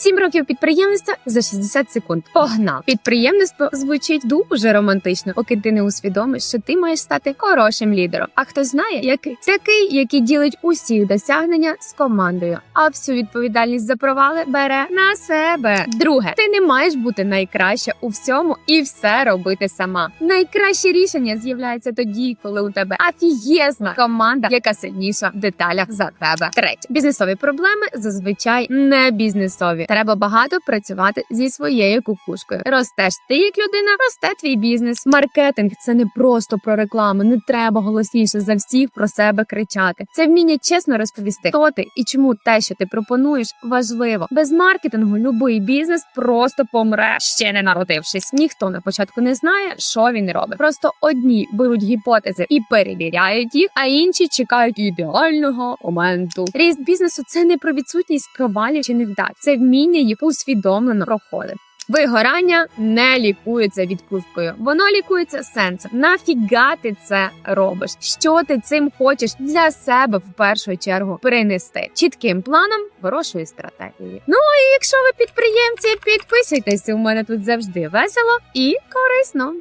Сім років підприємництва за 60 секунд. Погнав. Підприємництво звучить дуже романтично, поки ти не усвідомиш, що ти маєш стати хорошим лідером. А хто знає, який такий, який ділить усі досягнення з командою, а всю відповідальність за провали бере на себе. Друге, ти не маєш бути найкраще у всьому і все робити сама. Найкраще рішення з'являється тоді, коли у тебе афієзна команда, яка сильніша в деталях за тебе. Третє бізнесові проблеми зазвичай не бізнесові. Треба багато працювати зі своєю кукушкою. Ростеш ти як людина, росте твій бізнес. Маркетинг це не просто про рекламу. Не треба голосніше за всіх про себе кричати. Це вміння чесно розповісти, хто ти і чому те, що ти пропонуєш, важливо. Без маркетингу любий бізнес просто помре, ще не народившись. Ніхто на початку не знає, що він робить. Просто одні беруть гіпотези і перевіряють їх, а інші чекають ідеального моменту. Ріст бізнесу це не про відсутність провалів чи невдач, це вміння їх усвідомлено проходити. Вигорання не лікується відпусткою, воно лікується сенсом. Нафіга ти це робиш? Що ти цим хочеш для себе в першу чергу принести чітким планом, хорошою стратегією. Ну і якщо ви підприємці, підписуйтесь. У мене тут завжди весело і корисно.